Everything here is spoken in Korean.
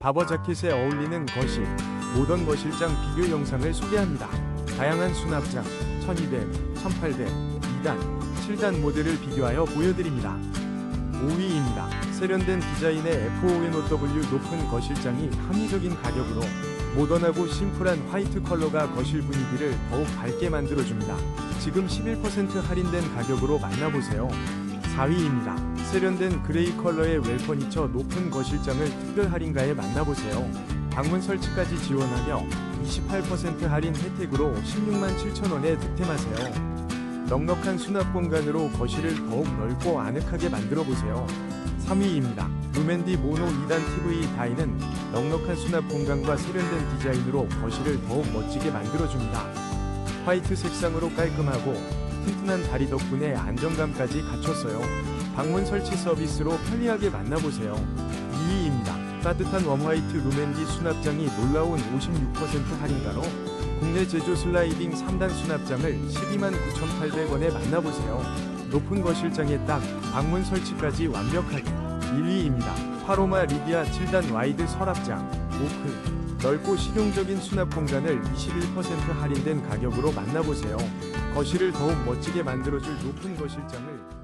바버 자켓에 어울리는 거실, 모던 거실장 비교 영상을 소개합니다. 다양한 수납장, 1200, 1800, 2단, 7단 모델을 비교하여 보여드립니다. 5위입니다. 세련된 디자인의 F5NOW 높은 거실장이 합리적인 가격으로 모던하고 심플한 화이트 컬러가 거실 분위기를 더욱 밝게 만들어줍니다. 지금 11% 할인된 가격으로 만나보세요. 4위입니다. 세련된 그레이 컬러의 웰퍼니처 높은 거실장을 특별 할인가에 만나보세요. 방문 설치까지 지원하며 28% 할인 혜택으로 16만 7천원에 득템하세요. 넉넉한 수납 공간으로 거실을 더욱 넓고 아늑하게 만들어 보세요. 3위입니다. 루멘디 모노 2단 TV 다이는 넉넉한 수납 공간과 세련된 디자인으로 거실을 더욱 멋지게 만들어줍니다. 화이트 색상으로 깔끔하고 튼튼한 다리 덕분에 안정감까지 갖췄어요. 방문 설치 서비스로 편리하게 만나보세요. 2위입니다. 따뜻한 웜화이트 루멘디 수납장이 놀라운 56% 할인가로 국내 제조 슬라이딩 3단 수납장을 12만 9,800원에 만나보세요. 높은 거실장에 딱 방문 설치까지 완벽하게 1위입니다. 파로마 리디아 7단 와이드 서랍장 오크 넓고 실용적인 수납 공간을 21% 할인된 가격으로 만나보세요. 거실을 더욱 멋지게 만들어줄 높은 거실장을